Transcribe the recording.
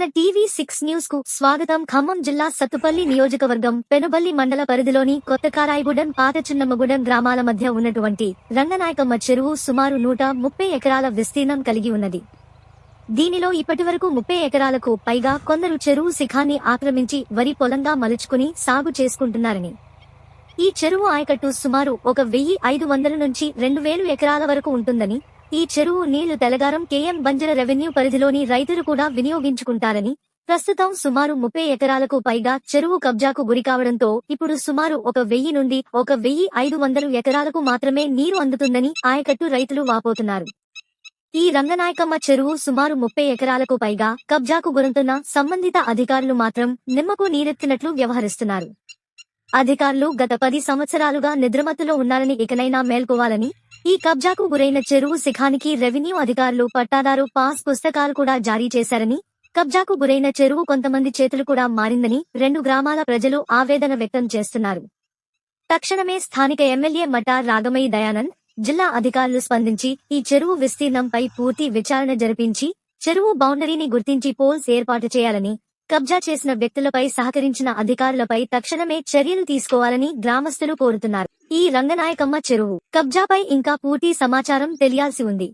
మన TV six న్యూస్కు స్వాగతం. ఖమ్మం జిల్లా సత్తుపల్లి నియోజకవర్గం పెనుబల్లి మండల పరిధిలోని కొత్తకారాయగూడెం పాత చిన్నమ్మగూడెం గ్రామాల మధ్య ఉన్నటువంటి రంగనాయకమ్మ చెరువు సుమారు నూట ముప్పై ఎకరాల విస్తీర్ణం కలిగి ఉన్నది. దీనిలో ఇప్పటివరకు ముప్పై ఎకరాలకు పైగా కొందరు చెరువు శిఖాన్ని ఆక్రమించి వరి పొలంగా మలుచుకుని సాగు చేసుకుంటున్నారని. ఈ చెరువు ఆయకట్టు సుమారు ఒక వెయ్యి ఐదు వందల నుంచి రెండు వేలు ఎకరాల వరకు ఉంటుందని ఈ చెరువు నీళ్ళు తెలగారం కేఎం బంజర రెవెన్యూ పరిధిలోని రైతులు కూడా వినియోగించుకుంటారని ప్రస్తుతం సుమారు ముప్పై ఎకరాలకు పైగా చెరువు కబ్జాకు గురికావడంతో ఇప్పుడు సుమారు ఒక వెయ్యి నుండి ఒక వెయ్యి ఐదు వందలు ఎకరాలకు మాత్రమే నీరు అందుతుందని ఆయకట్టు రైతులు వాపోతున్నారు. ఈ రంగనాయకమ్మ చెరువు సుమారు ముప్పై ఎకరాలకు పైగా కబ్జాకు గురంతున్న సంబంధిత అధికారులు మాత్రం నిమ్మకు నీరెత్తినట్లు వ్యవహరిస్తున్నారు. అధికారులు గత పది సంవత్సరాలుగా నిద్రమత్తులో ఉన్నారని ఇకనైనా మేల్కోవాలని ఈ కబ్జాకు గురైన చెరువు శిఖానికి రెవెన్యూ అధికారులు పట్టాదారు పాస్ పుస్తకాలు కూడా జారీ చేశారని కబ్జాకు గురైన చెరువు కొంతమంది చేతులు కూడా మారిందని రెండు గ్రామాల ప్రజలు ఆవేదన వ్యక్తం చేస్తున్నారు. తక్షణమే స్థానిక ఎమ్మెల్యే మటా రాగమయ్య దయానంద్ జిల్లా అధికారులు స్పందించి ఈ చెరువు విస్తీర్ణంపై పూర్తి విచారణ జరిపించి చెరువు బౌండరీని గుర్తించి పోల్స్ ఏర్పాటు చేయాలని కబ్జా చేసిన వ్యక్తులపై సహకరించిన అధికారులపై తక్షణమే చర్యలు తీసుకోవాలని గ్రామస్తులు కోరుతున్నారు. ఈ రంగనాయకమ్మ చెరువు. కబ్జాపై ఇంకా పూర్తి సమాచారం తెలియాల్సి ఉంది.